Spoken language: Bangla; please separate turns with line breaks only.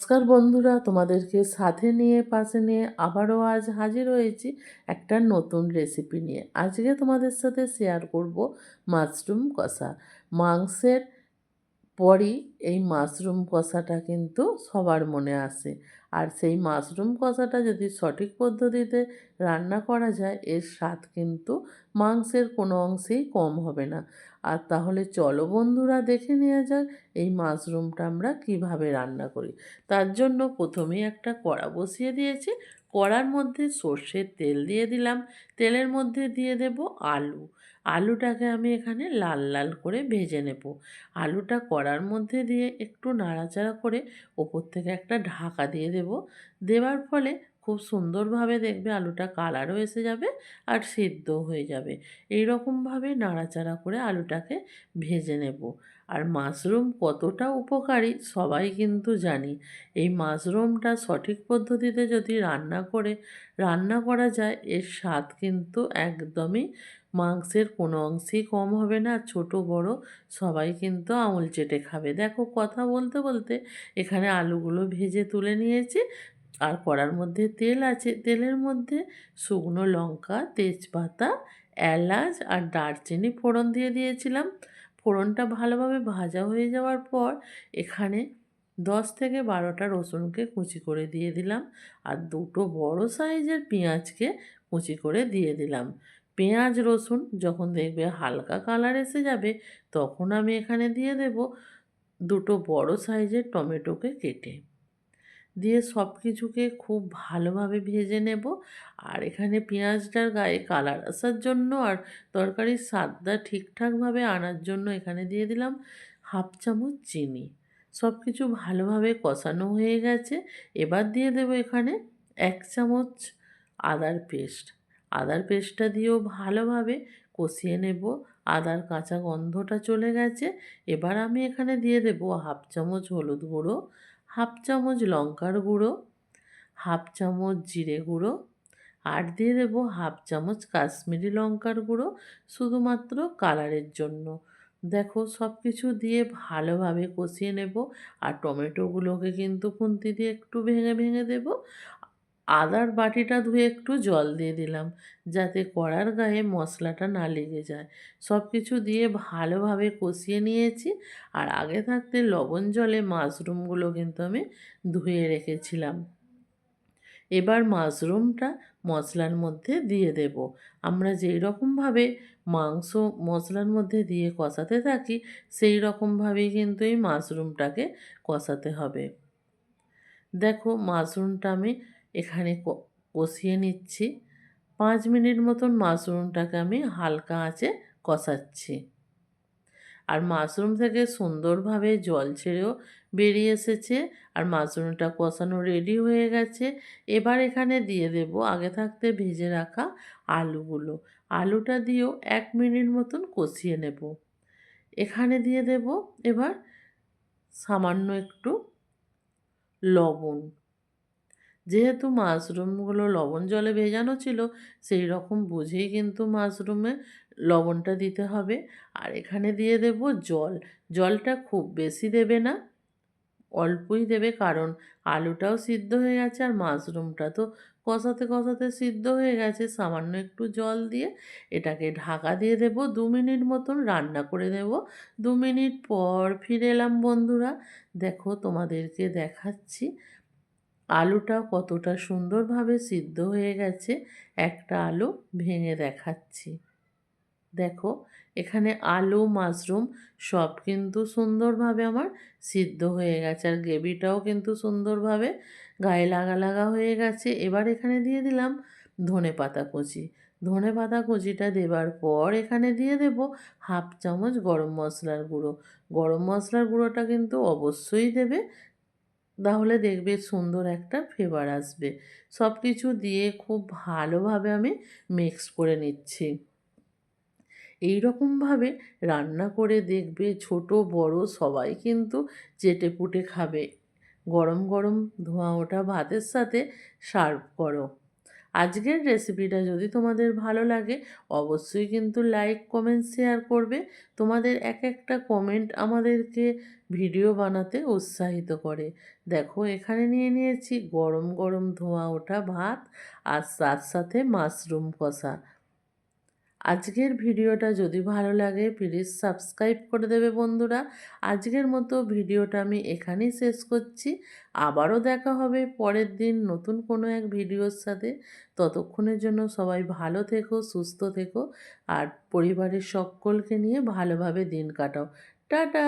নমস্কার বন্ধুরা, তোমাদেরকে সাথে নিয়ে, পাশে নিয়ে আবারও আজ হাজির হয়েছি একটা নতুন রেসিপি নিয়ে। আজকে তোমাদের সাথে শেয়ার করব মাশরুম কষা। মাংসের পরই এই মাশরুম কষাটা কিন্তু সবার মনে আসে। আর সেই মাশরুম কষাটা যদি সঠিক পদ্ধতিতে রান্না করা যায়, এর স্বাদ কিন্তু মাংসের কোনো অংশেই কম হবে না। আর তাহলে চলো বন্ধুরা দেখে নেওয়া যাক এই মাশরুমটা আমরা কীভাবে রান্না করি। তার জন্য প্রথমেই একটা কড়া বসিয়ে দিয়েছি। কড়ার মধ্যে সর্ষের তেল দিয়ে দিলাম। তেলের মধ্যে দিয়ে দেব আলু। আলুটাকে আমি এখানে লাল লাল করে ভেজে নেব। আলুটা কড়ার মধ্যে দিয়ে একটু নাড়াচাড়া করে ওপর থেকে একটা ঢাকা দিয়ে দেব। দেওয়ার ফলে খুব সুন্দরভাবে দেখবে আলুটা কালারও এসে যাবে আর সিদ্ধ হয়ে যাবে। এই রকমভাবে নাড়াচাড়া করে আলুটাকে ভেজে নেব। আর মাশরুম কতটা উপকারী সবাই কিন্তু জানি। এই মাশরুমটা সঠিক পদ্ধতিতে যদি রান্না করে, রান্না করা যায়, এর স্বাদ কিন্তু একদমই মাংসের কোনো অংশেই কম হবে না। ছোট, বড় সবাই কিন্তু আঙুল চেটে খাবে। দেখো, কথা বলতে বলতে এখানে আলুগুলো ভেজে তুলে নিয়েছি। আর কড়ার মধ্যে তেল আছে, তেলের মধ্যে শুকনো লঙ্কা, তেজপাতা, এলাচ আর দারচিনি ফোড়ন দিয়ে দিয়েছিলাম। ফোড়নটা ভালোভাবে ভাজা হয়ে যাওয়ার পর এখানে দশ থেকে বারোটা রসুনকে কুচি করে দিয়ে দিলাম আর দুটো বড় সাইজের পেঁয়াজকে কুচি করে দিয়ে দিলাম। পেঁয়াজ, রসুন যখন দেখবে হালকা কালার এসে যাবে তখন আমি এখানে দিয়ে দেব দুটো বড় সাইজের টমেটোকে কেটে। দিয়ে সব কিছুকে খুব ভালোভাবে ভেজে নেব। আর এখানে পেঁয়াজটার গায়ে কালার আসার জন্য আর তরকারির স্বাদটা ঠিকঠাকভাবে আনার জন্য এখানে দিয়ে দিলাম হাফ চামচ চিনি। সব কিছু ভালোভাবে কষানো হয়ে গেছে। এবার দিয়ে দেবো এখানে এক চামচ আদার পেস্ট। আদার পেস্টটা দিয়েও ভালোভাবে কষিয়ে নেব। আদার কাঁচা গন্ধটা চলে গেছে। এবার আমি এখানে দিয়ে দেব হাফ চামচ হলুদ গুঁড়ো। চামচ লঙ্কার গুঁড়ো, হাফ চামচ জিরে গুঁড়ো আর দিয়ে দেবো হাফ চামচ কাশ্মীরি লঙ্কার গুঁড়ো শুধুমাত্র কালারের জন্য। দেখো সব কিছু দিয়ে ভালোভাবে কষিয়ে নেব আর টমেটোগুলোকে কিন্তু খুন্তি দিয়ে একটু ভেঙে ভেঙে দেব আদার বাটিটা ধুয়ে একটু জল দিয়ে দিলাম, যাতে কড়ার গায়ে মশলাটা না লেগে যায়। সব কিছু দিয়ে ভালোভাবে কষিয়ে নিয়েছি আর আগে থাকতে লবণ জলে মাশরুমগুলো কিন্তু আমি ধুয়ে রেখেছিলাম। এবার মাশরুমটা মশলার মধ্যে দিয়ে দেব। আমরা যেই রকমভাবে মাংস মশলার মধ্যে দিয়ে কষাতে থাকি সেই রকমভাবেই কিন্তু এই মাশরুমটাকে কষাতে হবে। দেখো, মাশরুমটা আমি এখানে কষিয়ে নিচ্ছি। পাঁচ মিনিট মতন মাশরুমটাকে আমি হালকা আঁচে কষাচ্ছি। আর মাশরুম থেকে সুন্দরভাবে জল ছেড়েও বেরিয়ে এসেছে। আর মাশরুমটা কষানো রেডি হয়ে গেছে। এবার এখানে দিয়ে দেব আগে থাকতে ভেজে রাখা আলুগুলো। আলুটা দিয়েও এক মিনিট মতন কষিয়ে নেব। এখানে দিয়ে দেব এবার সামান্য একটু লবণ। যেহেতু মাশরুমগুলো লবণ জলে ভেজানো ছিল, সেই রকম বুঝেই কিন্তু মাশরুমে লবণটা দিতে হবে। আর এখানে দিয়ে দেব জল। জলটা খুব বেশি দেবে না, অল্পই দেবে কারণ আলুটাও সিদ্ধ হয়ে গেছে আর মাশরুমটা তো কষাতে কষাতে সিদ্ধ হয়ে গেছে। সামান্য একটু জল দিয়ে এটাকে ঢাকা দিয়ে দেব, দু মিনিট মতন রান্না করে দেব দু মিনিট পর ফিরে এলাম বন্ধুরা। দেখো তোমাদেরকে দেখাচ্ছি। আলুটা কতটা সুন্দরভাবে সিদ্ধ হয়ে গেছে, একটা আলু ভেঙে দেখাচ্ছি। দেখো, এখানে আলু, মাশরুম সব কিন্তু সুন্দরভাবে আমার সিদ্ধ হয়ে গেছে, আর গ্রেভিটাও কিন্তু সুন্দরভাবে গায়ে লাগা লাগা হয়ে গেছে। এবার এখানে দিয়ে দিলাম ধনে পাতা কুচি। ধনে পাতা কুচিটা দেবার পর এখানে দিয়ে দেব হাফ চামচ গরম মশলার গুঁড়ো। গরম মশলার গুঁড়োটা কিন্তু অবশ্যই দেবে তাহলে দেখবে সুন্দর একটা ফ্লেভার আসবে। সব কিছু দিয়ে খুব ভালোভাবে আমি মিক্স করে নিচ্ছি। এই রকমভাবে রান্না করে দেখবে ছোট, বড় সবাই কিন্তু চেটে পুটে খাবে। গরম গরম ধোঁয়া ওঠা ভাতের সাথে সার্ভ করো। আজকের রেসিপিটা যদি তোমাদের ভালো লাগে, অবশ্যই কিন্তু লাইক কমেন্ট শেয়ার করবে। তোমাদের এক একটা কমেন্ট আমাদেরকে ভিডিও বানাতে উৎসাহিত করে। দেখো, এখানে নিয়ে নিয়েছি গরম গরম ধোঁয়া ওঠা ভাত আর তার সাথে মাশরুম কষা। আজকের ভিডিওটা যদি ভালো লাগে প্লিজ সাবস্ক্রাইব করে দেবে বন্ধুরা। আজকের মতো ভিডিওটা আমি এখানেই শেষ করছি। আবারও দেখা হবে পরের দিন নতুন কোনো এক ভিডিওর সাথে। ততক্ষণের জন্য সবাই ভালো থেকো, সুস্থ থেকো আর পরিবারের সকলকে নিয়ে ভালোভাবে দিন কাটাও। টাটা!